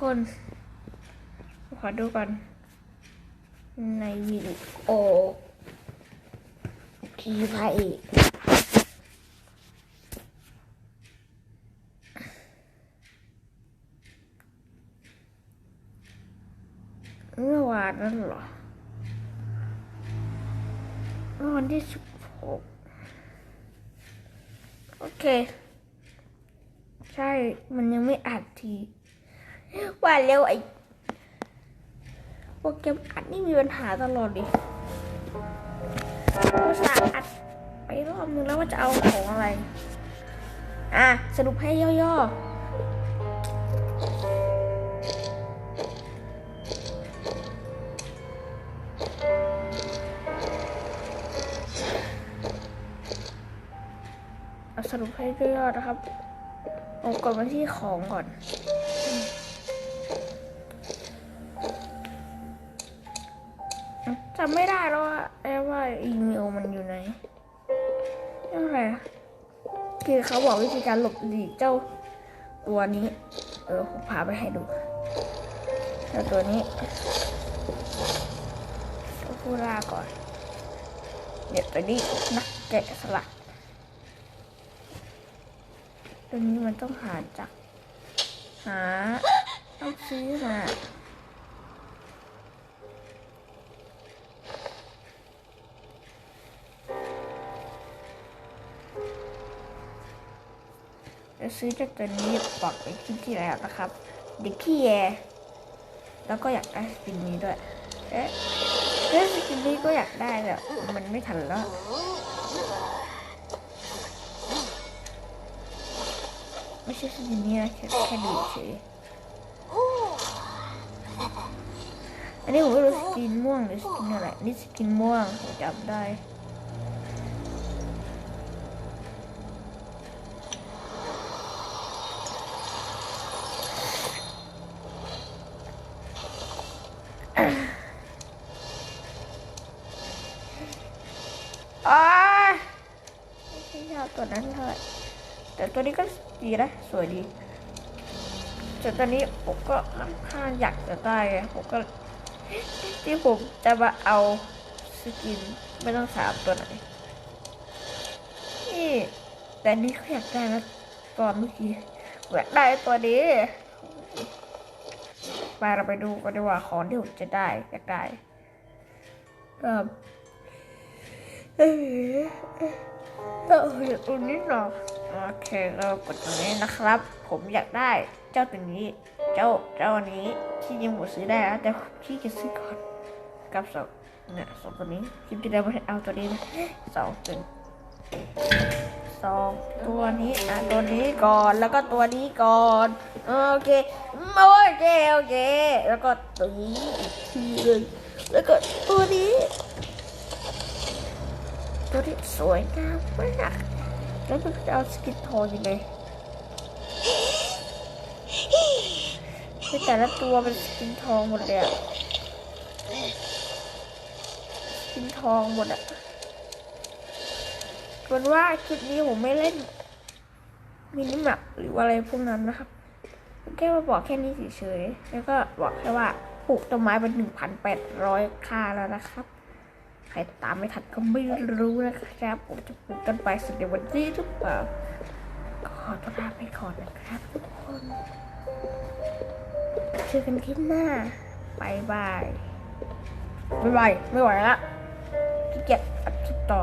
คน ขอดูก่อน ในวิดีโอทีไพเมื่อวานนั่นเหรอวันที่สิบหกโอเค ใช่ มันยังไม่อัดทีว่าแล้วไอ้โปรแกรมอัดนี่มีปัญหาตลอดดิภาษาห์อัดไปรอบนึงแล้วว่าจะเอาของอะไร อะ สรุปให้ย่อๆ สรุปให้ย่อๆนะครับ เอาก่อนมาที่ของก่อน จำไม่ได้แล้วว่าแอว่าอีเมลมันอยู่ไหนยังไงคือเขาบอกวิธีการหลบหลีกเจ้าตัวนี้ เออผมพาไปให้ดูเจ้าตัวนี้ตัวผู้ล่าก่อน เดี๋ยวตัวนี้นักแกะสลัก ตัวนี้มันต้องหาจาก หา ต้องซื้อมาจะซื้อจากตัวนี้บอกไปคลิปที่แล้วนะครับ เด็กขี้แยแล้วก็อยากได้สกินนี้ด้วย เอ๊ะเอ๊ะสกินนี้ก็อยากได้แต่มันไม่ทันแล้ว ไม่ใช่สกินนี้นะแค่แค่ดูเฉยอันนี้ผมไม่รู้สกินม่วงหรือสกินอะไรนี่สกินม่วงผมจำได้อ่าไม่ใช่ชอบตัวนั้นเท่าไหร่ แต่ตัวนี้ก็ดีนะ สวยดีแต่ตัวนี้ผมก็ค่อนข้าอยากจะได้ไงผมก็ ที่ผมจะมาเอาสกินไม่ต้องถามตัวไหนนี่แต่นี่เขาอยากได้นะตอนเมื่อกี้อยากได้ตัวนี้ไปเราไปดูกันดีกว่าของที่ผมจะได้อยากได้ก็เออเออตรงนี้หรอ โอเคเรากดตรงนี้นะครับ ผมอยากได้เจ้าตัวนี้ เจ้าเจ้านี้ที่ยังหมดซื้อได้แล้วแต่พี่จะซื้อก่อนกับสองเนี่ยสองตัวนี้คลิปที่แล้วไม่ได้เอาตัวนี้นะสองตัวสองตัวนี้อะตัวนี้ก่อนแล้วก็ตัวนี้ก่อนโอเคโอเคโอเคแล้วก็ตัวนี้อีกทีหนึงแล้วก็ตัวนี้ ตัวที่สวยงามมาก แล้วมันจะเอาสกินทองยังไงคือแต่ละตัวเป็นสกินทองหมดเลยอะสกินทองหมดอะเป็นว่าคลิปนี้ผมไม่เล่นมินิแมปหรือว่าอะไรพวกนั้นนะครับแค่มาบอกแค่นี้เฉยๆแล้วก็บอกแค่ว่าปลูกต้นไม้เป็นหนึ่งพันแปดร้อยค่าแล้วนะครับ รตามไม่ทันก็ไม่รู้นะครับผมจะปลูกต้นไปสุดในวันนี้หรือเปล่าขอตัวลาไปก่อนนะครับทุกคนเจอกันคลิปหน้าบายบายบายบายไม่ไหวละขี้เกียจอัดคลิปต่อ